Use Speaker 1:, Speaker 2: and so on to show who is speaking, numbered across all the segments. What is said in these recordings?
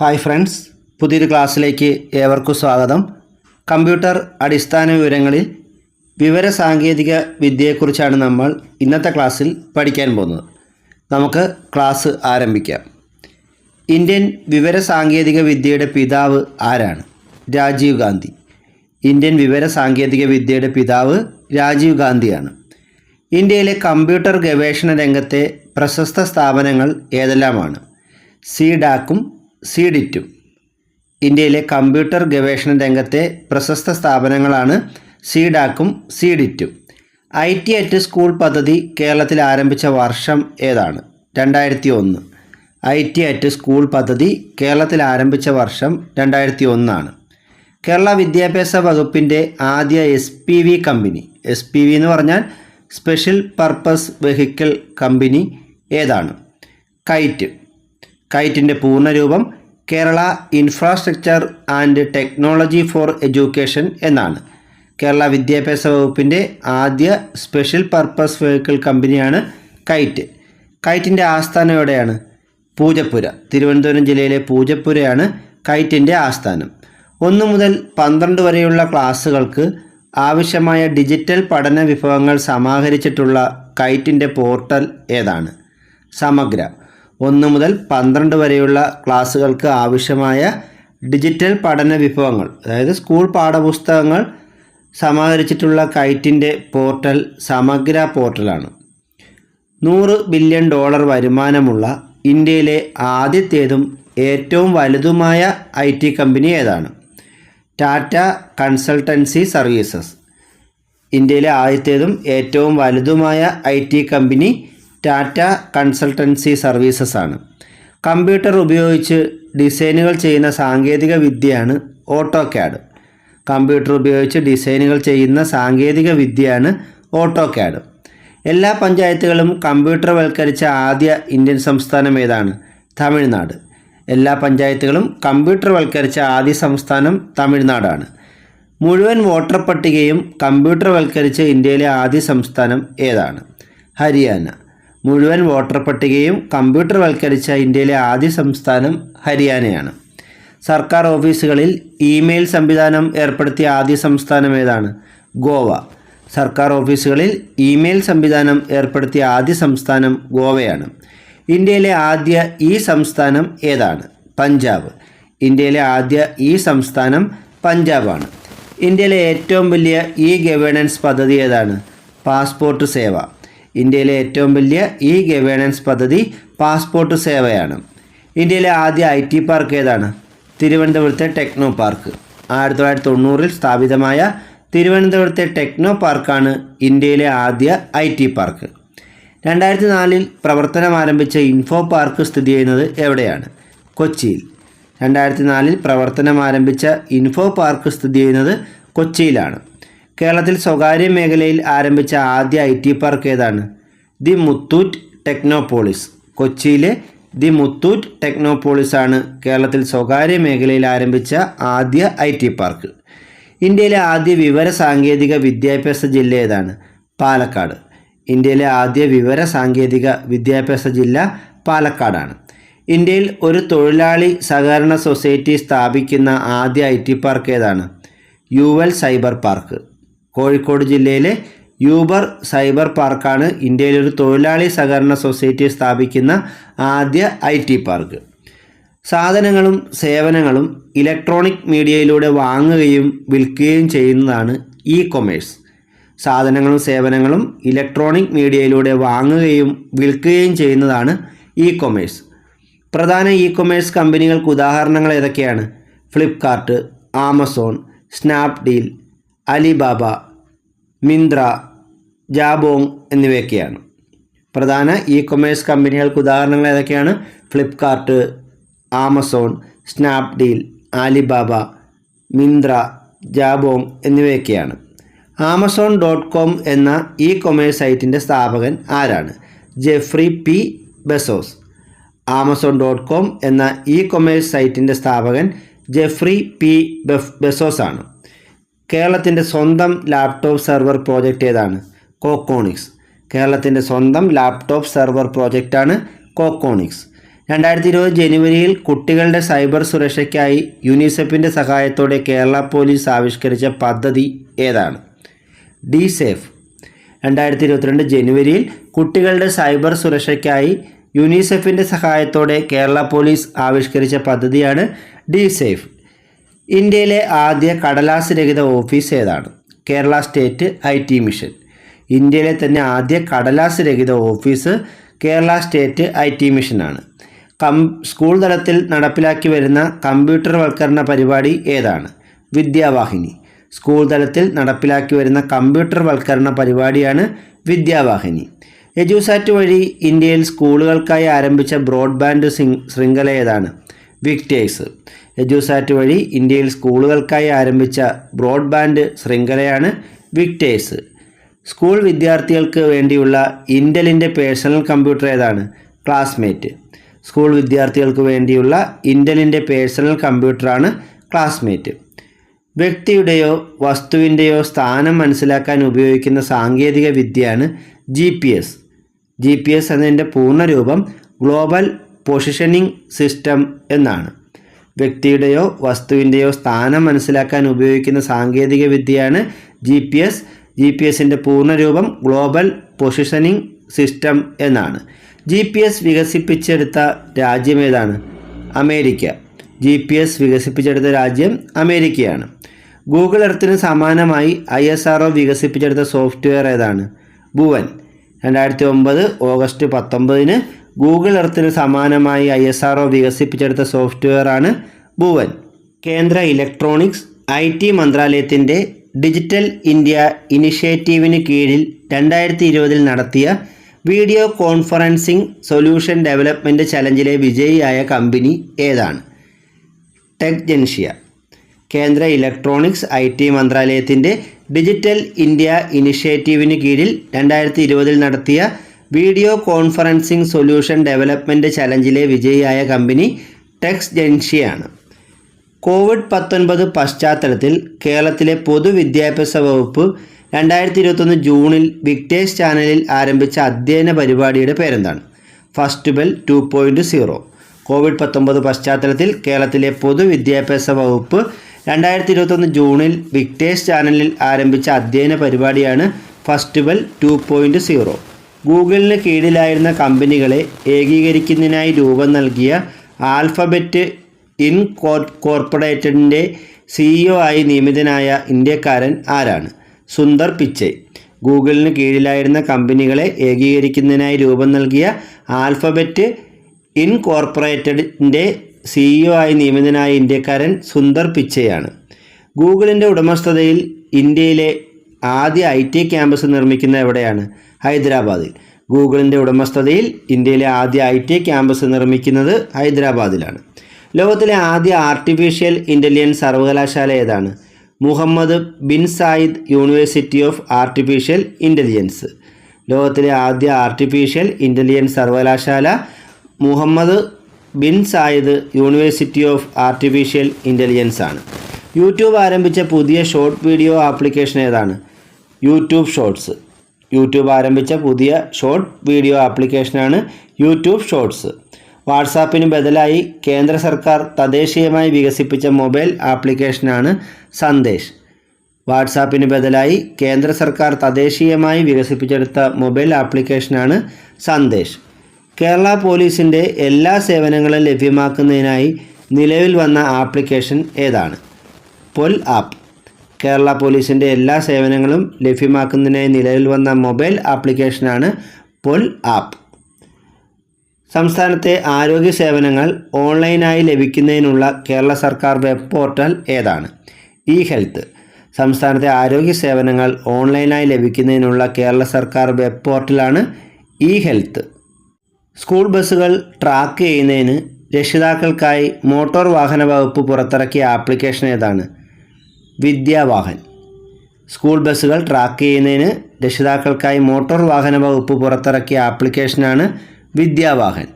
Speaker 1: Hi friends പുതിയൊരു ക്ലാസ്സിലേക്ക് ഏവർക്കും സ്വാഗതം. കമ്പ്യൂട്ടർ അടിസ്ഥാന വിവരങ്ങളിൽ വിവര സാങ്കേതിക വിദ്യയെക്കുറിച്ചാണ് നമ്മൾ ഇന്നത്തെ ക്ലാസ്സിൽ പഠിക്കാൻ പോകുന്നത്. നമുക്ക് ക്ലാസ് ആരംഭിക്കാം. ഇന്ത്യൻ വിവര സാങ്കേതിക വിദ്യയുടെ പിതാവ് ആരാണ്? രാജീവ് ഗാന്ധി. ഇന്ത്യൻ വിവര സാങ്കേതിക വിദ്യയുടെ പിതാവ് രാജീവ് ഗാന്ധിയാണ്. ഇന്ത്യയിലെ കമ്പ്യൂട്ടർ ഗവേഷണ രംഗത്തെ പ്രശസ്ത സ്ഥാപനങ്ങൾ ഏതെല്ലാമാണ്? സീഡാക്കും സീഡിറ്റും. ഇന്ത്യയിലെ കമ്പ്യൂട്ടർ ഗവേഷണ രംഗത്തെ പ്രശസ്ത സ്ഥാപനങ്ങളാണ് സീഡാക്കും സീഡിറ്റും. ഐ ടി അറ്റ് സ്കൂൾ പദ്ധതി കേരളത്തിൽ ആരംഭിച്ച വർഷം ഏതാണ്? രണ്ടായിരത്തി ഒന്ന് ഐ ടി അറ്റ് സ്കൂൾ പദ്ധതി കേരളത്തിൽ ആരംഭിച്ച വർഷം രണ്ടായിരത്തി ഒന്നാണ് കേരള വിദ്യാഭ്യാസ വകുപ്പിന്റെ ആദ്യ S P V company. S P V എന്ന് പറഞ്ഞാൽ സ്പെഷ്യൽ പർപ്പസ് വെഹിക്കിൾ കമ്പനി ഏതാണ്? കൈറ്റ്. കൈറ്റിന്റെ പൂർണരൂപം Kerala infrastructure and technology for education എന്നാണ്. കേരള വിദ്യാഭ്യാസ വകുപ്പിന്റെ ആദ്യ സ്പെഷ്യൽ പർപ്പസ് വെഹിക്കിൾ കമ്പനിയാണ് കൈറ്റ്. കൈറ്റിന്റെ ആസ്ഥാനം എവിടെയാണ്? പൂജപ്പുര. തിരുവനന്തപുരം ജില്ലയിലെ പൂജപ്പുരയാണ് കൈറ്റിന്റെ ആസ്ഥാനം. ഒന്ന് മുതൽ പന്ത്രണ്ട് വരെയുള്ള ക്ലാസ്സുകൾക്ക് ആവശ്യമായ ഡിജിറ്റൽ പഠന വിഭവങ്ങൾ സമാഹരിച്ചിട്ടുള്ള കൈറ്റിന്റെ പോർട്ടൽ ഏതാണ്? സമഗ്ര. ഒന്ന് മുതൽ പന്ത്രണ്ട് വരെയുള്ള ക്ലാസ്സുകൾക്ക് ആവശ്യമായ ഡിജിറ്റൽ പഠന വിഭവങ്ങൾ അതായത് സ്കൂൾ പാഠപുസ്തകങ്ങൾ സമാഹരിച്ചിട്ടുള്ള കൈറ്റിന്റെ പോർട്ടൽ സമഗ്ര പോർട്ടലാണ്. നൂറ് ബില്യൺ ഡോളർ വരുമാനമുള്ള ഇന്ത്യയിലെ ആദ്യത്തേതും ഏറ്റവും വലുതുമായ ഐ ടി കമ്പനി ഏതാണ്? Tata consultancy services. ഇന്ത്യയിലെ ആദ്യത്തേതും ഏറ്റവും വലുതുമായ I T company Tata consultancy services ആണ് കമ്പ്യൂട്ടർ ഉപയോഗിച്ച് ഡിസൈനുകൾ ചെയ്യുന്ന സാങ്കേതിക വിദ്യയാണ് ഓട്ടോ ക്യാഡ് കമ്പ്യൂട്ടർ ഉപയോഗിച്ച് ഡിസൈനുകൾ ചെയ്യുന്ന സാങ്കേതിക വിദ്യയാണ് ഓട്ടോ ക്യാഡ് എല്ലാ പഞ്ചായത്തുകളും കമ്പ്യൂട്ടർ വൽക്കരിച്ച ആദ്യ ഇന്ത്യൻ സംസ്ഥാനം ഏതാണ്? തമിഴ്നാട്. എല്ലാ പഞ്ചായത്തുകളും കമ്പ്യൂട്ടർ വൽക്കരിച്ച ആദ്യ സംസ്ഥാനം തമിഴ്നാടാണ്. മുഴുവൻ വോട്ടർ പട്ടികയും കമ്പ്യൂട്ടർ കമ്പ്യൂട്ടർവൽക്കരിച്ച ഇന്ത്യയിലെ ആദ്യ സംസ്ഥാനം ഏതാണ്? ഹരിയാന. മുഴുവൻ വോട്ടർ പട്ടികയും കമ്പ്യൂട്ടർവൽക്കരിച്ച ഇന്ത്യയിലെ ആദ്യ സംസ്ഥാനം ഹരിയാനയാണ്. സർക്കാർ ഓഫീസുകളിൽ ഇമെയിൽ സംവിധാനം ഏർപ്പെടുത്തിയ ആദ്യ സംസ്ഥാനം ഏതാണ്? ഗോവ. സർക്കാർ ഓഫീസുകളിൽ ഇമെയിൽ സംവിധാനം ഏർപ്പെടുത്തിയ ആദ്യ സംസ്ഥാനം ഗോവയാണ്. ഇന്ത്യയിലെ ആദ്യ ഈ സംസ്ഥാനം ഏതാണ്? പഞ്ചാബ്. ഇന്ത്യയിലെ ആദ്യ ഈ സംസ്ഥാനം പഞ്ചാബാണ്. ഇന്ത്യയിലെ ഏറ്റവും വലിയ ഇ ഗവേണൻസ് പദ്ധതി ഏതാണ്? പാസ്പോർട്ട് സേവ. ഇന്ത്യയിലെ ഏറ്റവും വലിയ ഇ ഗവേണൻസ് പദ്ധതി പാസ്പോർട്ട് സേവയാണ്. ഇന്ത്യയിലെ ആദ്യ ഐ ടി പാർക്ക് ഏതാണ്? തിരുവനന്തപുരത്തെ ടെക്നോ പാർക്ക് ആയിരത്തി തൊള്ളായിരത്തി തൊണ്ണൂറിൽ സ്ഥാപിതമായ തിരുവനന്തപുരത്തെ ടെക്നോ പാർക്കാണ് ഇന്ത്യയിലെ ആദ്യ ഐ ടി പാർക്ക് രണ്ടായിരത്തി നാലിൽ പ്രവർത്തനം ആരംഭിച്ച ഇൻഫോ പാർക്ക് സ്ഥിതി ചെയ്യുന്നത് എവിടെയാണ്? കൊച്ചിയിൽ. രണ്ടായിരത്തി നാലിൽ പ്രവർത്തനം ആരംഭിച്ച ഇൻഫോ പാർക്ക് സ്ഥിതി ചെയ്യുന്നത് കൊച്ചിയിലാണ്. കേരളത്തിൽ സ്വകാര്യ മേഖലയിൽ ആരംഭിച്ച ആദ്യ ഐ ടി പാർക്ക് ഏതാണ്? The Muthoot Technopolis. കൊച്ചിയിലെ ദി മുത്തൂറ്റ് ടെക്നോപോളിസ് ആണ് കേരളത്തിൽ സ്വകാര്യ മേഖലയിൽ ആരംഭിച്ച ആദ്യ ഐ ടി പാർക്ക്. ഇന്ത്യയിലെ ആദ്യ വിവര സാങ്കേതിക വിദ്യാഭ്യാസ ജില്ല ഏതാണ്? പാലക്കാട്. ഇന്ത്യയിലെ ആദ്യ വിവര സാങ്കേതിക വിദ്യാഭ്യാസ ജില്ല പാലക്കാടാണ്. ഇന്ത്യയിൽ ഒരു തൊഴിലാളി സഹകരണ സൊസൈറ്റി സ്ഥാപിക്കുന്ന ആദ്യ ഐ ടി പാർക്ക് ഏതാണ്? UL cyber park. കോഴിക്കോട് ജില്ലയിലെ യൂബർ സൈബർ പാർക്കാണ് ഇന്ത്യയിലെ ഒരു തൊഴിലാളി സഹകരണ സൊസൈറ്റി സ്ഥാപിക്കുന്ന ആദ്യ ഐ ടി പാർക്ക്. സാധനങ്ങളും സേവനങ്ങളും ഇലക്ട്രോണിക് മീഡിയയിലൂടെ വാങ്ങുകയും വിൽക്കുകയും ചെയ്യുന്നതാണ് ഇ കൊമേഴ്സ് സാധനങ്ങളും സേവനങ്ങളും ഇലക്ട്രോണിക് മീഡിയയിലൂടെ വാങ്ങുകയും വിൽക്കുകയും ചെയ്യുന്നതാണ് ഇ കൊമേഴ്സ് പ്രധാന ഇ കൊമേഴ്സ് കമ്പനികൾക്ക് ഉദാഹരണങ്ങൾ ഏതൊക്കെയാണ്? Flipkart Amazon Snapdeal Alibaba Myntra Jabong എന്നിവയൊക്കെയാണ്. പ്രധാന ഇ കൊമേഴ്സ് കമ്പനികൾക്ക് ഉദാഹരണങ്ങൾ ഏതൊക്കെയാണ്? Flipkart Amazon Snapdeal Alibaba Myntra Jabong എന്നിവയൊക്കെയാണ്. ആമസോൺ ഡോട്ട് കോം എന്ന ഇ കൊമേഴ്സ് സൈറ്റിന്റെ സ്ഥാപകൻ ആരാണ്? Jeffrey P Bezos Amazon dot com എന്ന ഇ കൊമേഴ്സ് സൈറ്റിന്റെ സ്ഥാപകൻ ജെഫ്രി പി ബെസോസ് ആണ്. കേരളത്തിന്റെ സ്വന്തം ലാപ്ടോപ്പ് സെർവർ പ്രോജക്റ്റ് ഏതാണ്? കോക്കോണിക്സ് കേരളത്തിന്റെ സ്വന്തം ലാപ്ടോപ്പ് സെർവർ പ്രോജക്റ്റാണ് കോക്കോണിക്സ് രണ്ടായിരത്തി ഇരുപത് ജനുവരിയിൽ കുട്ടികളുടെ സൈബർ സുരക്ഷയ്ക്കായി യുനിസെഫിന്റെ സഹായത്തോടെ കേരള പോലീസ് ആവിഷ്കരിച്ച പദ്ധതി ഏതാണ്? ഡി സേഫ് രണ്ടായിരത്തി ഇരുപത്തിരണ്ട് ജനുവരിയിൽ കുട്ടികളുടെ സൈബർ സുരക്ഷയ്ക്കായി യുനിസെഫിന്റെ സഹായത്തോടെ കേരള പോലീസ് ആവിഷ്കരിച്ച പദ്ധതിയാണ് ഡി സേഫ് ഇന്ത്യയിലെ ആദ്യ കടലാസ് രഹിത ഓഫീസ് ഏതാണ്? Kerala state I T mission. ഇന്ത്യയിലെ തന്നെ ആദ്യ കടലാസ് രഹിത office Kerala state I T മിഷനാണ് കം സ്കൂൾ തലത്തിൽ നടപ്പിലാക്കി വരുന്ന കമ്പ്യൂട്ടർവൽക്കരണ പരിപാടി ഏതാണ്? വിദ്യാവാഹിനി. സ്കൂൾ തലത്തിൽ നടപ്പിലാക്കി വരുന്ന കമ്പ്യൂട്ടർവൽക്കരണ പരിപാടിയാണ് വിദ്യാവാഹിനി. എജുസാറ്റ് വഴി ഇന്ത്യയിൽ സ്കൂളുകൾക്കായി ആരംഭിച്ച ബ്രോഡ്ബാൻഡ് ശൃംഖല ഏതാണ്? വിക്ടേഴ്സ്. എജുസാറ്റ് വഴി ഇന്ത്യയിൽ സ്കൂളുകൾക്കായി ആരംഭിച്ച ബ്രോഡ്ബാൻഡ് ശൃംഖലയാണ് വിക്ടേഴ്സ്. സ്കൂൾ വിദ്യാർത്ഥികൾക്ക് വേണ്ടിയുള്ള ഇന്റലിന്റെ പേഴ്സണൽ കമ്പ്യൂട്ടർ ഏതാണ്? ക്ലാസ്മേറ്റ്. സ്കൂൾ വിദ്യാർത്ഥികൾക്ക് വേണ്ടിയുള്ള ഇന്റലിന്റെ പേഴ്സണൽ കമ്പ്യൂട്ടറാണ് ക്ലാസ്മേറ്റ്. വ്യക്തിയുടെയോ വസ്തുവിന്റെയോ സ്ഥാനം മനസ്സിലാക്കാൻ ഉപയോഗിക്കുന്ന സാങ്കേതിക വിദ്യയാണ് G P S. G P S എന്നതിന്റെ പൂർണരൂപം ഗ്ലോബൽ പൊസിഷനിങ് സിസ്റ്റം എന്നാണ്. വ്യക്തിയുടെയോ വസ്തുവിന്റെയോ സ്ഥാനം മനസ്സിലാക്കാൻ ഉപയോഗിക്കുന്ന സാങ്കേതിക വിദ്യയാണ് G P S G P എസിന്റെ പൂർണരൂപം ഗ്ലോബൽ പൊസിഷനിങ് സിസ്റ്റം എന്നാണ്. ജി പി എസ് വികസിപ്പിച്ചെടുത്ത രാജ്യം ഏതാണ്? അമേരിക്ക. ജി പി എസ് വികസിപ്പിച്ചെടുത്ത രാജ്യം അമേരിക്കയാണ്. ഗൂഗിൾ എർത്തിന് സമാനമായി ഐ എസ് ആർ വികസിപ്പിച്ചെടുത്ത സോഫ്റ്റ്വെയർ ഏതാണ്? ഭുവൻ. രണ്ടായിരത്തി ഒമ്പത് ഓഗസ്റ്റ് പത്തൊമ്പതിന് ഗൂഗിൾ എർത്തിന് സമാനമായി ഐ എസ് ആർ വികസിപ്പിച്ചെടുത്ത സോഫ്റ്റ്വെയറാണ് ഭുവൻ കേന്ദ്ര ഇലക്ട്രോണിക്സ് ഐ ടി മന്ത്രാലയത്തിന്റെ ഡിജിറ്റൽ ഇന്ത്യ ഇനിഷ്യേറ്റീവിന് കീഴിൽ രണ്ടായിരത്തി ഇരുപതിൽ നടത്തിയ വീഡിയോ കോൺഫറൻസിംഗ് സൊല്യൂഷൻ ഡെവലപ്മെന്റ് ചലഞ്ചിലെ വിജയിയായ കമ്പനി ഏതാണ്? ടെക് ജൻഷ്യ കേന്ദ്ര ഇലക്ട്രോണിക്സ് ഐ ടി മന്ത്രാലയത്തിന്റെ ഡിജിറ്റൽ ഇന്ത്യ ഇനിഷ്യേറ്റീവിന് കീഴിൽ രണ്ടായിരത്തി ഇരുപതിൽ നടത്തിയ വീഡിയോ കോൺഫറൻസിംഗ് സൊല്യൂഷൻ ഡെവലപ്മെന്റ് ചലഞ്ചിലെ വിജയിയായ കമ്പനി ടെക്സ് ജെൻഷിയാണ്. കോവിഡ് പത്തൊൻപത് പശ്ചാത്തലത്തിൽ കേരളത്തിലെ പൊതുവിദ്യാഭ്യാസ വകുപ്പ് രണ്ടായിരത്തി ഇരുപത്തൊന്ന് ജൂണിൽ വിക്ടേഴ്സ് ചാനലിൽ ആരംഭിച്ച അധ്യയന പരിപാടിയുടെ പേരെന്താണ്? First bell two point zero. Covid പത്തൊമ്പത് പശ്ചാത്തലത്തിൽ കേരളത്തിലെ പൊതുവിദ്യാഭ്യാസ വകുപ്പ് രണ്ടായിരത്തി ഇരുപത്തൊന്ന് ജൂണിൽ വിക്ടേഴ്സ് ചാനലിൽ ആരംഭിച്ച അധ്യയന പരിപാടിയാണ് first bell two point zero. ഗൂഗിളിന് കീഴിലായിരുന്ന കമ്പനികളെ ഏകീകരിക്കുന്നതിനായി രൂപം നൽകിയ ആൽഫബറ്റ് ഇൻ കോർപ്പറേറ്റഡിന്റെ സിഇഒ ആയി നിയമിതനായ ഇന്ത്യക്കാരൻ ആരാണ്? സുന്ദർ പിച്ചൈ. ഗൂഗിളിന് കീഴിലായിരുന്ന കമ്പനികളെ ഏകീകരിക്കുന്നതിനായി രൂപം നൽകിയ ആൽഫബറ്റ് ഇൻ കോർപ്പറേറ്റഡിന്റെ സിഇഒ ആയി നിയമിതനായ ഇന്ത്യക്കാരൻ സുന്ദർ പിച്ചയാണ്. ഗൂഗിളിന്റെ ഉടമസ്ഥതയിൽ ഇന്ത്യയിലെ ആദ്യ ഐ ടി ക്യാമ്പസ് നിർമ്മിക്കുന്നത് എവിടെയാണ്? ഹൈദരാബാദിൽ. ഗൂഗിളിന്റെ ഉടമസ്ഥതയിൽ ഇന്ത്യയിലെ ആദ്യ ഐ ടി ക്യാമ്പസ് നിർമ്മിക്കുന്നത് ഹൈദരാബാദിലാണ്. ലോകത്തിലെ ആദ്യ ആർട്ടിഫിഷ്യൽ ഇന്റലിജൻസ് സർവകലാശാല ഏതാണ്? Mohamed bin Zayed university of artificial intelligence ലോകത്തിലെ ആദ്യ ആർട്ടിഫിഷ്യൽ ഇന്റലിജൻസ് സർവകലാശാല Mohamed bin Zayed university of artificial intelligence ആണ്. യൂട്യൂബ് ആരംഭിച്ച പുതിയ ഷോർട്ട് വീഡിയോ ആപ്ലിക്കേഷൻ ഏതാണ്? YouTube Shorts. യൂട്യൂബ് ആരംഭിച്ച പുതിയ ഷോർട്ട് വീഡിയോ ആപ്ലിക്കേഷനാണ് യൂട്യൂബ് ഷോർട്സ്. വാട്സാപ്പിന് ബദലായി കേന്ദ്ര സർക്കാർ തദ്ദേശീയമായി വികസിപ്പിച്ച മൊബൈൽ ആപ്ലിക്കേഷനാണ് സന്ദേശ്. വാട്സാപ്പിന് ബദലായി കേന്ദ്ര സർക്കാർ തദ്ദേശീയമായി വികസിപ്പിച്ചെടുത്ത മൊബൈൽ ആപ്ലിക്കേഷനാണ് സന്ദേശ്. കേരള പോലീസിന്റെ എല്ലാ സേവനങ്ങളും ലഭ്യമാക്കുന്നതിനായി നിലവിൽ വന്ന ആപ്ലിക്കേഷൻ ഏതാണ്? പൊൽ ആപ്പ്. കേരള പോലീസിന്റെ എല്ലാ സേവനങ്ങളും ലഭ്യമാക്കുന്നതിനായി നിലവിൽ വന്ന മൊബൈൽ ആപ്ലിക്കേഷനാണ് പൊൽ ആപ്പ്. സംസ്ഥാനത്തെ ആരോഗ്യ സേവനങ്ങൾ ഓൺലൈനായി ലഭിക്കുന്നതിനുള്ള കേരള സർക്കാർ വെബ് പോർട്ടൽ ഏതാണ്? E health. സംസ്ഥാനത്തെ ആരോഗ്യ സേവനങ്ങൾ ഓൺലൈനായി ലഭിക്കുന്നതിനുള്ള കേരള സർക്കാർ വെബ് പോർട്ടലാണ് ഇ ഹെൽത്ത്. സ്കൂൾ ബസ്സുകൾ ട്രാക്ക് ചെയ്യുന്നതിന് രക്ഷിതാക്കൾക്കായി മോട്ടോർ വാഹന വകുപ്പ് പുറത്തിറക്കിയ ആപ്ലിക്കേഷൻ ഏതാണ്? വിദ്യാവാഹൻ. സ്കൂൾ ബസ്സുകൾ ട്രാക്ക് ചെയ്യുന്നതിന് രക്ഷിതാക്കൾക്കായി മോട്ടോർ വാഹന വകുപ്പ് പുറത്തിറക്കിയ ആപ്ലിക്കേഷനാണ് വിദ്യാവാഹൻ.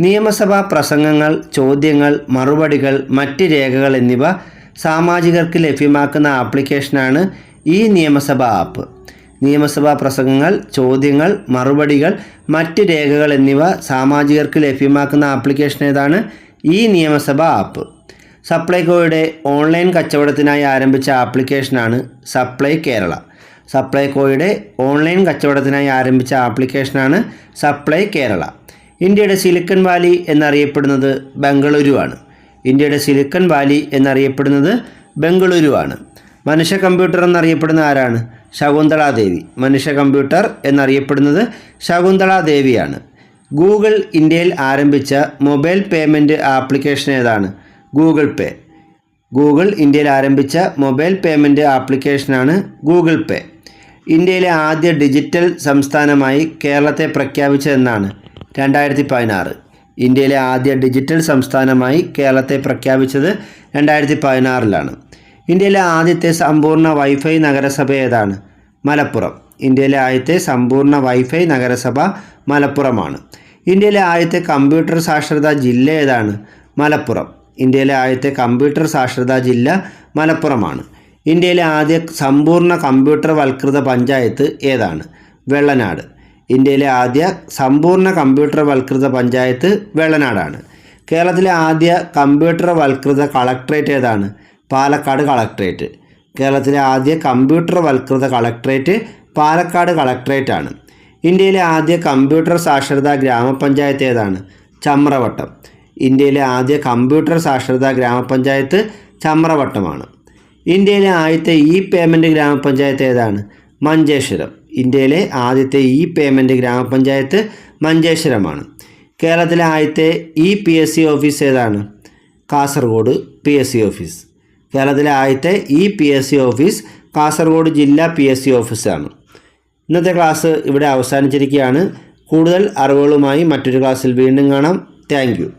Speaker 1: നിയമസഭാ പ്രസംഗങ്ങൾ ചോദ്യങ്ങൾ മറുപടികൾ മറ്റ് രേഖകൾ എന്നിവ സാമാജികർക്ക് ലഭ്യമാക്കുന്ന ആപ്ലിക്കേഷനാണ് ഈ നിയമസഭാ ആപ്പ്. നിയമസഭാ പ്രസംഗങ്ങൾ ചോദ്യങ്ങൾ മറുപടികൾ മറ്റ് രേഖകൾ എന്നിവ സാമാജികർക്ക് ലഭ്യമാക്കുന്ന ആപ്ലിക്കേഷൻ ഏതാണ്? ഈ നിയമസഭാ ആപ്പ്. സപ്ലൈകോയുടെ ഓൺലൈൻ കച്ചവടത്തിനായി ആരംഭിച്ച ആപ്ലിക്കേഷനാണ് സപ്ലൈ കേരള. സപ്ലൈകോയുടെ ഓൺലൈൻ കച്ചവടത്തിനായി ആരംഭിച്ച ആപ്ലിക്കേഷനാണ് സപ്ലൈ കേരള. ഇന്ത്യയുടെ സിലിക്കൺ വാലി എന്നറിയപ്പെടുന്നത് ബംഗളൂരുവാണ്. ഇന്ത്യയുടെ സിലിക്കൺ വാലി എന്നറിയപ്പെടുന്നത് ബംഗളൂരുവാണ്. മനുഷ്യ കമ്പ്യൂട്ടർ എന്നറിയപ്പെടുന്ന ആരാണ്? ശകുന്തള ദേവി. മനുഷ്യ കമ്പ്യൂട്ടർ എന്നറിയപ്പെടുന്നത് ശകുന്തള ദേവിയാണ്. ഗൂഗിൾ ഇന്ത്യയിൽ ആരംഭിച്ച മൊബൈൽ പേയ്മെന്റ് ആപ്ലിക്കേഷൻ ഏതാണ്? Google pay. ഗൂഗിൾ ഇന്ത്യയിൽ ആരംഭിച്ച മൊബൈൽ പേയ്മെന്റ് ആപ്ലിക്കേഷനാണ് ഗൂഗിൾ പേ. ഇന്ത്യയിലെ ആദ്യ ഡിജിറ്റൽ സംസ്ഥാനമായി കേരളത്തെ പ്രഖ്യാപിച്ചതെന്നാണ് രണ്ടായിരത്തി പതിനാറ് ഇന്ത്യയിലെ ആദ്യ ഡിജിറ്റൽ സംസ്ഥാനമായി കേരളത്തെ പ്രഖ്യാപിച്ചത് രണ്ടായിരത്തി പതിനാറിലാണ് ഇന്ത്യയിലെ ആദ്യത്തെ സമ്പൂർണ വൈഫൈ നഗരസഭ ഏതാണ്? മലപ്പുറം. ഇന്ത്യയിലെ ആദ്യത്തെ സമ്പൂർണ വൈഫൈ നഗരസഭ മലപ്പുറമാണ്. ഇന്ത്യയിലെ ആദ്യത്തെ കമ്പ്യൂട്ടർ സാക്ഷരതാ ജില്ല ഏതാണ്? മലപ്പുറം. ഇന്ത്യയിലെ ആദ്യത്തെ കമ്പ്യൂട്ടർ സാക്ഷരതാ ജില്ല മലപ്പുറമാണ്. ഇന്ത്യയിലെ ആദ്യ സമ്പൂർണ കമ്പ്യൂട്ടർ വൽകൃത പഞ്ചായത്ത് ഏതാണ്? വെള്ളനാട്. ഇന്ത്യയിലെ ആദ്യ സമ്പൂർണ കമ്പ്യൂട്ടർ വൽകൃത പഞ്ചായത്ത് വെള്ളനാടാണ്. കേരളത്തിലെ ആദ്യ കമ്പ്യൂട്ടർ വൽകൃത കളക്ട്രേറ്റ് ഏതാണ്? പാലക്കാട് കളക്ട്രേറ്റ്. കേരളത്തിലെ ആദ്യ കമ്പ്യൂട്ടർ വൽകൃത കളക്ട്രേറ്റ് പാലക്കാട് കളക്ട്രേറ്റ് ആണ് ഇന്ത്യയിലെ ആദ്യ കമ്പ്യൂട്ടർ സാക്ഷരതാ ഗ്രാമപഞ്ചായത്ത് ഏതാണ്? ചമ്രവട്ടം. ഇന്ത്യയിലെ ആദ്യ കമ്പ്യൂട്ടർ സാക്ഷരതാ ഗ്രാമപഞ്ചായത്ത് ചമ്രവട്ടമാണ്. ഇന്ത്യയിലെ ആദ്യത്തെ ഇ പേയ്മെന്റ് ഗ്രാമപഞ്ചായത്ത് ഏതാണ്? മഞ്ചേശ്വരം. ഇന്ത്യയിലെ ആദ്യത്തെ ഇ പേയ്മെന്റ് ഗ്രാമപഞ്ചായത്ത് മഞ്ചേശ്വരമാണ്. കേരളത്തിലെ ആദ്യത്തെ E P S C office ഏതാണ്? Kasaragod P S C office. കേരളത്തിലെ ആദ്യത്തെ E P S C office Kasaragod ജില്ലാ പി എസ് സി ഓഫീസാണ്. ഇന്നത്തെ ക്ലാസ് ഇവിടെ അവസാനിച്ചിരിക്കുകയാണ്. കൂടുതൽ അറിവുകളുമായി മറ്റൊരു ക്ലാസ്സിൽ വീണ്ടും കാണാം. താങ്ക്